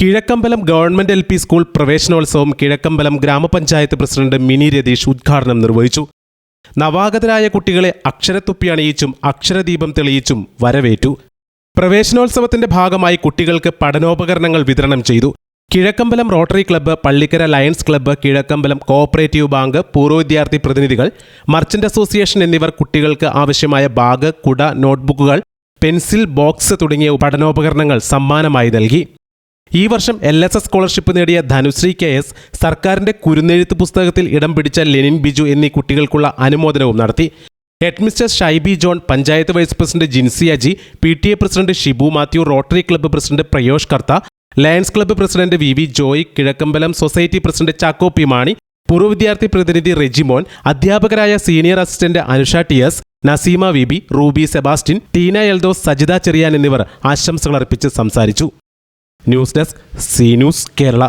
Kizhakkambalam government L P school പ്രവേശനോത്സവം കിഴക്കമ്പലം ഗ്രാമപഞ്ചായത്ത് president mini Ratheesh ഉദ്ഘാടനം നിർവഹിച്ചു. നവാഗതരായ കുട്ടികളെ അക്ഷരത്തുപ്പി അണിയിച്ചും അക്ഷരദീപം തെളിയിച്ചും വരവേറ്റു. പ്രവേശനോത്സവത്തിന്റെ ഭാഗമായി കുട്ടികൾക്ക് പഠനോപകരണങ്ങൾ വിതരണം ചെയ്തു. Kizhakkambalam rotary club Pallikkara lions club Kizhakkambalam cooperative bank പൂർവ വിദ്യാർത്ഥി പ്രതിനിധികൾ മർച്ചന്റ് അസോസിയേഷൻ എന്നിവർ കുട്ടികൾക്ക് ആവശ്യമായ ബാഗ് കുട നോട്ട്ബുക്കുകൾ പെൻസിൽ ബോക്സ് തുടങ്ങിയ പഠനോപകരണങ്ങൾ സമ്മാനമായി നൽകി. ഈ വർഷം എൽ എസ് എസ് സ്കോളർഷിപ്പ് നേടിയ ധനുശ്രീ കെ എസ് സർക്കാരിന്റെ കുരുന്നെഴുത്ത് പുസ്തകത്തിൽ ഇടം പിടിച്ച ലെനിൻ ബിജു എന്നീ കുട്ടികൾക്കുള്ള അനുമോദനവും നടത്തി. Headmistress Shiby John panchayat vice president Jinsi Aji P T A president Shibu Mathew rotary club president Prayosh Kartha lions club president V V Joy Kizhakkambalam society president Chacko P Mani പൂർവ വിദ്യാർത്ഥി പ്രതിനിധി റെജിമോൻ അധ്യാപകരായ senior assistant Anusha T S Naseema V B Ruby Sebastian Teena Eldhose Sajitha Cherian എന്നിവർ ആശംസകൾ അർപ്പിച്ച് സംസാരിച്ചു. News desk C news Kerala